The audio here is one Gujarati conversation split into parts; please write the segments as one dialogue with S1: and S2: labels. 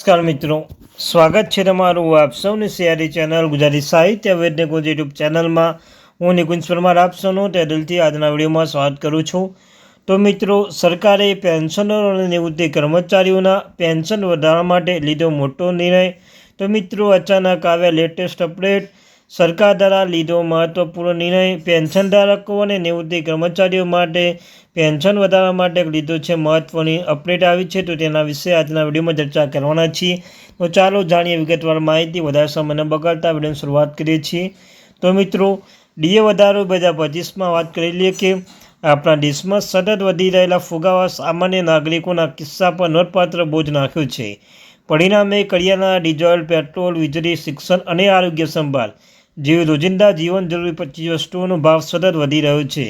S1: નમસ્કાર મિત્રો, સ્વાગત છે તમારું આપ સૌની સિયારી ચેનલ ગુજરાતી સાહિત્ય ગુજ યુટ્યુબ ચેનલમાં. હું નિકુંજ પરમાર, આપ સૌનું તે દિલથી આજના વિડીયોમાં સ્વાગત કરું છું. તો મિત્રો, સરકારે પેન્શનરો અને નિવૃત્તિ કર્મચારીઓના પેન્શન વધારવા માટે લીધો મોટો નિર્ણય. તો મિત્રો, અચાનક આવ્યા લેટેસ્ટ અપડેટ. સરકાર દ્વારા લીધો મહત્વપૂર્ણ નિર્ણય પેન્શન ધારકો અને નિવૃત્તિ કર્મચારીઓ માટે પેન્શન વધારવા માટે લીધો છે મહત્વની અપડેટ આવી છે. તો તેના વિશે આજના વિડીયોમાં ચર્ચા કરવાના છીએ. તો ચાલો જાણીએ વિગતવાર માહિતી. વધારે સમયને બગાડતા વિડીયોની શરૂઆત કરીએ છીએ. તો મિત્રો, ડીએ વધારો બે હજાર પચીસમાં વાત કરી લઈએ કે આપણા દેશમાં સતત વધી રહેલા ફુગાવા સામાન્ય નાગરિકોના કિસ્સા પર નોંધપાત્ર બોજ નાખ્યો છે. પરિણામે કરિયાના ડીઝલ, પેટ્રોલ, વીજળી, શિક્ષણ અને આરોગ્ય સંભાળ જેવી રોજિંદા જીવન જરૂરી વસ્તુઓનો ભાવ સતત વધી રહ્યો છે.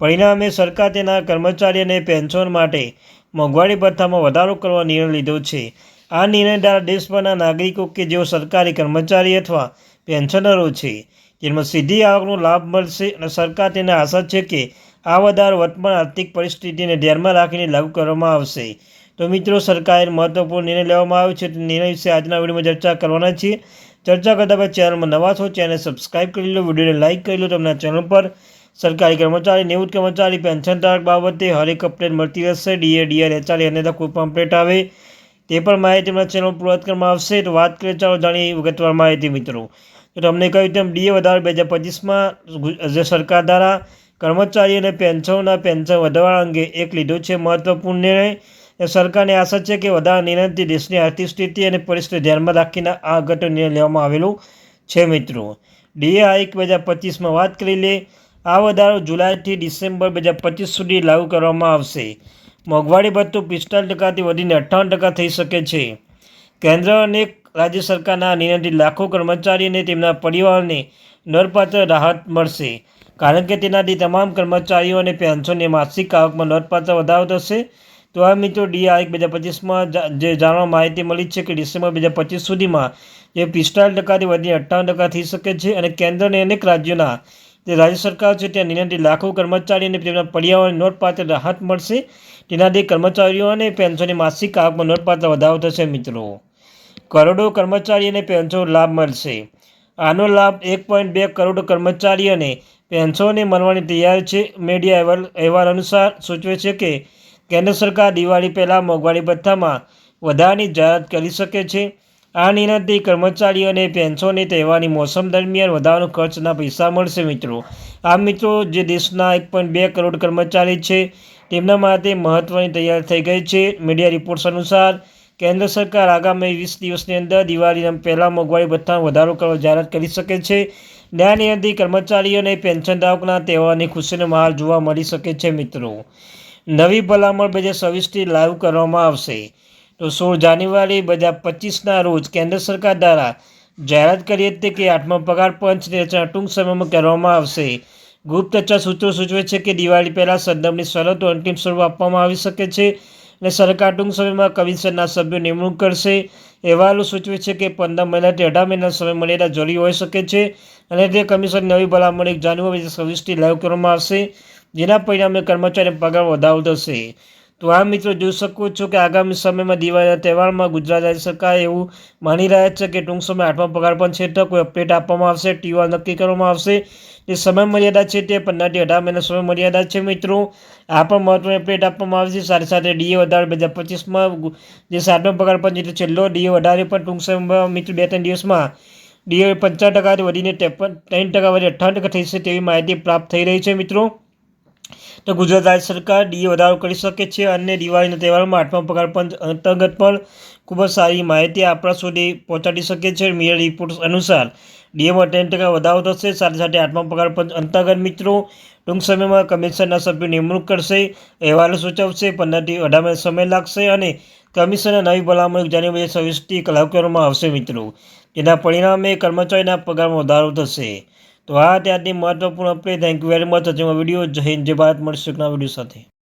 S1: પરિણામે સરકાર તેના કર્મચારીઓને પેન્શન માટે મોંઘવારી ભથ્થામાં વધારો કરવા નિર્ણય લીધો છે. આ નિર્ણય દ્વારા દેશભરના નાગરિકો કે જેઓ સરકારી કર્મચારી અથવા પેન્શનરો છે, જેમાં સીધી આવકનો લાભ મળશે અને સરકાર તેને આશા છે કે આ વધારો વર્તમાન આર્થિક પરિસ્થિતિને ધ્યાનમાં રાખીને લાગુ કરવામાં આવશે. તો મિત્રો, સરકારે મહત્વપૂર્ણ નિર્ણય લેવામાં આવ્યો છે. નિર્ણય વિશે આજના વિડીયોમાં ચર્ચા કરવાના છીએ. ચર્ચા કરતા પહેલાં ચેનલમાં નવા છો ચેનલ સબસ્ક્રાઈબ કરી લો, વિડીયોને લાઇક કરી લો, તમને ચેનલ પર સરકારી કર્મચારી નિવૃત્ત કર્મચારી પેન્શન ધારક બાબતે હરેક અપડેટ મળતી રહેશે. ડીએ ડીઆર એચઆરએ કોઈ પણ અપડેટ આવે તે પણ માહિતી આપણા ચેનલ પૂરત કરવામાં આવશે. તો વાત કરીએ ચાલો જાણીએ વિગતવાર માહિતી મિત્રો. તો તમને કહ્યું તેમ ડીએ વધારો બે હજાર પચીસમાં જે સરકાર દ્વારા કર્મચારી અને પેન્શનના પેન્શન વધારવા અંગે એક લીધો છે મહત્વપૂર્ણ નિર્ણય. સરકારને આશા છે કે વધારા નિર્ણયથી દેશની આર્થિક સ્થિતિ અને પરિસ્થિતિ ધ્યાનમાં રાખીને આ અગત્યનો નિર્ણય લેવામાં આવેલો છે મિત્રો. ડીએ આઈક બે હજાર પચીસમાં વાત કરી લે, આ વધારો જુલાઈથી ડિસેમ્બર બે હજાર પચીસ સુધી લાગુ કરવામાં આવશે. મોંઘવારી ભથ્થું પિસ્તાલીસ ટકાથી વધીને અઠ્ઠાવન ટકા થઈ શકે છે. કેન્દ્ર અને રાજ્ય સરકારના નિર્ણયથી લાખો કર્મચારી અને તેમના પરિવારને નોંધપાત્ર રાહત મળશે. કારણ કે તેનાથી તમામ કર્મચારીઓ અને પેન્શનની માસિક આવકમાં નોંધપાત્ર વધારો થશે. તો આ મિત્રો ડીઆઈ બે હજાર પચીસમાં જે જાણવા માહિતી મળી છે કે ડિસેમ્બર બે હજાર પચીસ સુધીમાં જે પિસ્તાળીસ ટકાથી વધીને અઠ્ઠાવન ટકા થઈ શકે છે અને કેન્દ્ર અને અનેક રાજ્યોના જે રાજ્ય સરકાર છે ત્યાં નિર્ણયથી લાખો કર્મચારી અને તેમના પર્યાવરણ નોટપાત્ર રાહત મળશે. તેનાથી કર્મચારીઓ અને પેન્શનની માસિક આવકમાં નોટપાત્ર વધારો થશે મિત્રો. કરોડો કર્મચારી અને પેન્શન લાભ મળશે. આનો લાભ એક પોઈન્ટ બે કરોડ કર્મચારી અને પેન્શનને મળવાની તૈયાર છે. મીડિયા અહેવાલ અહેવાલ અનુસાર સૂચવે છે કે કેન્દ્ર સરકાર દિવાળી પહેલાં મોંઘવારી ભથ્થામાં વધારાની જાહેરાત કરી શકે છે. આ નિર્ણયથી કર્મચારીઓને પેન્શનની તહેવારની મોસમ દરમિયાન વધારાનો ખર્ચના પૈસા મળશે મિત્રો. આ મિત્રો, જે દેશના એક પોઈન્ટ બે કરોડ કર્મચારી છે, તેમના માટે મહત્ત્વની તૈયાર થઈ ગઈ છે. મીડિયા રિપોર્ટ્સ અનુસાર, કેન્દ્ર સરકાર આગામી વીસ દિવસની અંદર દિવાળીના પહેલાં મોંઘવારી ભથ્થામાં વધારો કરવા જાહેરાત કરી શકે છે. ન્યાય નિયંત્રિત કર્મચારીઓને પેન્શન પેન્શનધારકોના તહેવારની ખુશીનો માહોલ જોવા મળી શકે છે મિત્રો. નવી ભલામણ બે હજાર છવ્વીસથી લાગુ કરવામાં આવશે. તો સોળ જાન્યુઆરી બે હજાર પચીસના રોજ કેન્દ્ર સરકાર દ્વારા જાહેરાત કરી હતી કે આઠમા પગાર પંચની રચના ટૂંક સમયમાં કરવામાં આવશે. ગુપ્તચર સૂત્રો સૂચવે છે કે દિવાળી પહેલાં સદનમની શરતો અંતિમ સ્વરૂપ આપવામાં આવી શકે છે અને સરકાર ટૂંક સમયમાં કમિશનના સભ્યો નિમણૂક કરશે. અહેવાલો સૂચવે છે કે પંદર મહિનાથી અઢાર મહિના સમય મર્યાદા જરૂરી હોઈ શકે છે અને તે કમિશન નવી ભલામણ એક જાન્યુઆરી બે હજાર છવ્વીસથી લાગુ કરવામાં આવશે. જેના પરિણામે કર્મચારી પગાર વધારો થશે. તો આ મિત્રો જોઈ શકો છો કે આગામી સમયમાં દિવાળીના તહેવારમાં ગુજરાત રાજ્ય સરકાર એવું માની રહ્યા છે કે ટૂંક સમય આઠમા પગાર પણ છે તો કોઈ અપડેટ આપવામાં આવશે, ટીવા નક્કી કરવામાં આવશે. જે સમય મર્યાદા છે તે પંદરથી અઢાર મહિના સમય મર્યાદા છે મિત્રો. આ પણ મહત્વની અપડેટ આપવામાં આવશે સાથે સાથે ડીએ વધારે બે હજાર પચીસમાં જે સાતમો પગાર પણ છે છેલ્લો ડીએ વધારે પણ ટૂંક સમયમાં મિત્રો બે ત્રણ દિવસમાં ડીએ પંચાવન ટકાથી વધીને ત્રેપન, ત્રણ ટકા વધી અઠ્ઠાવન ટકા થઈ છે તેવી માહિતી પ્રાપ્ત થઈ રહી છે મિત્રો. તો ગુજરાત રાજ્ય સરકાર ડીએ વધારો કરી શકે છે અને દિવાળીના તહેવારમાં આઠમા પગાર પંચ અંતર્ગત પણ ખૂબ જ સારી માહિતી આપણા સુધી પહોંચાડી શકે છે. મીડિયા રિપોર્ટ્સ અનુસાર ડીએમાં ટેન ટકા વધારો થશે, સાથે સાથે આઠમા પગાર પંચ અંતર્ગત મિત્રો, ટૂંક સમયમાં કમિશનના સભ્યો નિમણૂક કરશે, અહેવાલો સૂચવશે પંદરથી અઢાર સમય લાગશે અને કમિશનના નવી ભલામણ જાન્યુઆરી સવીસથી લાગુ કરવામાં આવશે મિત્રો. તેના પરિણામે કર્મચારીના પગારમાં વધારો થશે. તો આ ત્યાંથી મહત્વપૂર્ણ update thank you very much હજુ વીડિયો જય હિન્દ. જય ભારત. મળશે વીડિયો સાથે.